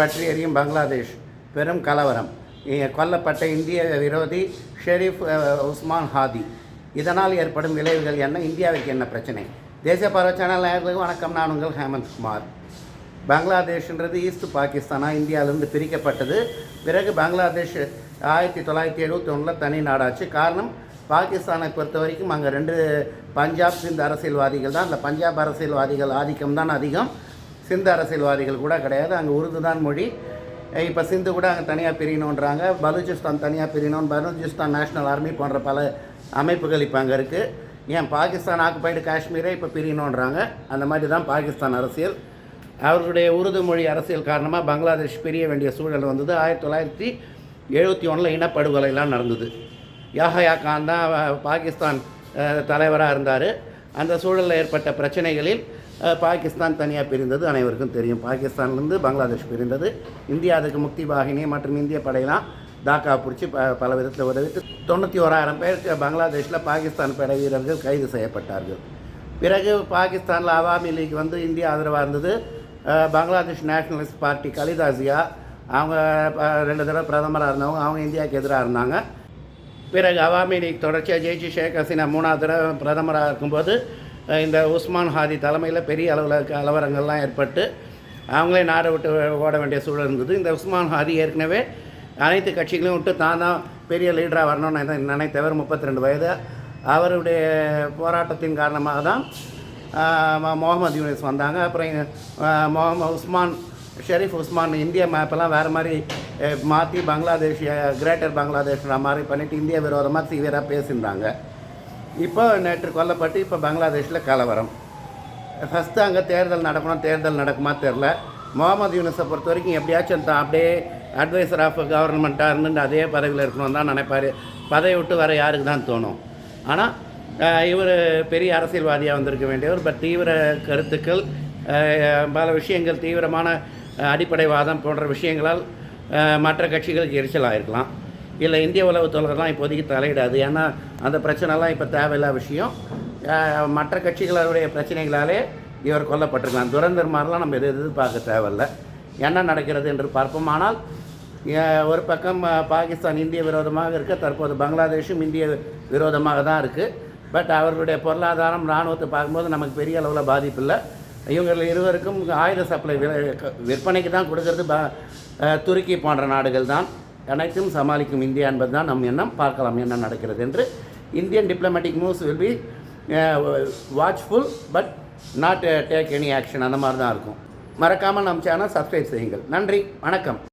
பற்றி எரியும் பங்களாதேஷ். பெரும் கலவரம். கொல்லப்பட்ட இந்திய விரோதி ஷெரீஃப் உஸ்மான் ஹாதி. இதனால் ஏற்படும் விளைவுகள் என்ன? இந்தியாவிற்கு என்ன பிரச்சனை? தேசிய பருவ சேனல் நேயர்களுக்கு வணக்கம். நான் உங்கள் ஹேமந்த் குமார். பங்களாதேஷ்ன்றது ஈஸ்ட் பாகிஸ்தானாக இந்தியாவிலிருந்து பிரிக்கப்பட்டது. பிறகு பங்களாதேஷ் ஆயிரத்தி தொள்ளாயிரத்தி எழுபத்தி ஒன்றில் தனி நாடாச்சு. காரணம் பாகிஸ்தானை பொறுத்த வரைக்கும் அங்கே ரெண்டு பஞ்சாப் சிந்த் அரசியல்வாதிகள் தான். அந்த பஞ்சாப் அரசியல்வாதிகள் ஆதிக்கம் தான் அதிகம். சிந்து அரசியல்வாதிகள் கூட கிடையாது. அங்கே உருது தான் மொழி இப்போ சிந்து கூட அங்கே தனியாக பிரியணுன்றாங்க பலூச்சிஸ்தான் தனியாக பிரியணும். பலூச்சிஸ்தான் நேஷனல் ஆர்மி போன்ற பல அமைப்புகள் இப்போ அங்கே இருக்குது ஏன் பாகிஸ்தான் ஆக்குபைடு காஷ்மீரே இப்போ பிரியணுன்றாங்க அந்த மாதிரி தான் பாகிஸ்தான் அரசியல். அவர்களுடைய உருது மொழி அரசியல் காரணமாக பங்களாதேஷ் பிரிய வேண்டிய சூழல் வந்தது. ஆயிரத்தி தொள்ளாயிரத்தி எழுபத்தி ஒன்றில் இனப்படுகொலைலாம் நடந்தது. யாஹயா கான் தான் பாகிஸ்தான் தலைவராக இருந்தார். அந்த சூழலில் ஏற்பட்ட பிரச்சனைகளில் பாகிஸ்தான் தனியாக பிரிந்தது அனைவருக்கும் தெரியும். பாகிஸ்தான்லேருந்து பங்களாதேஷ் பிரிந்தது. இந்தியா அதுக்கு முக்தி வாகினி மற்றும் இந்திய படையெல்லாம் தாக்கா பிடிச்சி ப பல விதத்தில் உதவித்து தொண்ணூற்றி ஓராயிரம் பேர் பங்களாதேஷில் பாகிஸ்தான் படை வீரர்கள் கைது செய்யப்பட்டார்கள். பிறகு பாகிஸ்தானில் அவாமி லீக் வந்து இந்தியா ஆதரவாக இருந்தது. பங்களாதேஷ் நேஷனலிஸ்ட் பார்ட்டி கலிதாசியா அவங்க ரெண்டு தடவை பிரதமராக இருந்தவங்க அவங்க இந்தியாவுக்கு எதிராக இருந்தாங்க. பிறகு அவாமி லீக் தொடர்ச்சியாக ஜெயிச்சு ஷேக் ஹசீனா மூணாவது தடவை பிரதமராக இருக்கும்போது இந்த உஸ்மான் ஹாதி தலைமையில் பெரிய அளவில் கலவரங்கள்லாம் ஏற்பட்டு அவங்களே நாடை விட்டு ஓட வேண்டிய சூழல் இருந்தது. இந்த உஸ்மான் ஹாதி ஏற்கனவே அனைத்து கட்சிகளையும் விட்டு தான் தான் பெரிய லீடராக வரணும்னு நினைத்தவர் முப்பத்தி ரெண்டு வயது. அவருடைய போராட்டத்தின் காரணமாக தான் முகமது யூனிஸ் வந்தாங்க. அப்புறம் முகமது உஸ்மான் ஷெரீஃப் உஸ்மான் இந்திய மேப்பெல்லாம் வேறு மாதிரி மாற்றி பங்களாதேஷ் கிரேட்டர் பங்களாதேஷ்ன்ற மாதிரி பண்ணிவிட்டு இந்திய விரோதமாக தீவிரமாக பேசியிருந்தாங்க. இப்போ நேற்று கொல்லப்பட்டு இப்போ பங்களாதேஷில் கலவரம். ஃபஸ்ட்டு அங்கே தேர்தல் நடக்கணும் தேர்தல் நடக்குமா தெரில. முகமது யூனிஸை பொறுத்த வரைக்கும் எப்படியாச்சும் தான் அப்படியே அட்வைசர் ஆஃப் கவர்மெண்ட்டாக இருந்துட்டு அதே பதவியில் இருக்கணும் தான் நினைப்பார். பதவி விட்டு வர யாருக்கு தான் தோணும். ஆனால் இவர் பெரிய அரசியல்வாதியாக வந்திருக்க வேண்டியவர். பட் தீவிர கருத்துக்கள் பல விஷயங்கள் தீவிரமான அடிப்படைவாதம் போன்ற விஷயங்களால் மற்ற கட்சிகளுக்கு எரிச்சலாக இருக்கலாம். இல்லை இந்திய உளவுத்துறைலாம் இப்போதைக்கு தலையிடாது. ஏன்னா அந்த பிரச்சனைலாம் இப்போ தேவையில்லாத விஷயம். மற்ற கட்சிகளுடைய பிரச்சனைகளாலே இவர் கொல்லப்பட்டிருக்கலாம். துரந்தர் மாதிரிலாம் நம்ம எது எதிர்பார்க்க தேவையில்ல. என்ன நடக்கிறது என்று பார்ப்போம். ஆனால் ஒரு பக்கம் பாகிஸ்தான் இந்திய விரோதமாக இருக்க. தற்போது பங்களாதேஷும் இந்திய விரோதமாக தான் இருக்குது பட் அவர்களுடைய பொருளாதாரம் இராணுவத்தை பார்க்கும்போது நமக்கு பெரிய அளவில் பாதிப்பு இல்லை. இவங்க இருவருக்கும் ஆயுத சப்ளை க- விற்பனைக்கு தான் கொடுக்கறது ப துருக்கி போன்ற நாடுகள் தான். அனைத்தும் சமாளிக்கும் இந்தியா என்பது தான் நம் எண்ணம். பார்க்கலாம் என்ன நடக்கிறது என்று. Indian diplomatic moves will be watchful but not take any action அந்த மாதிரி தான் இருக்கும். மறக்காமல் நம் சேனல் சப்ஸ்கிரைப் செய்யுங்கள். நன்றி. வணக்கம்.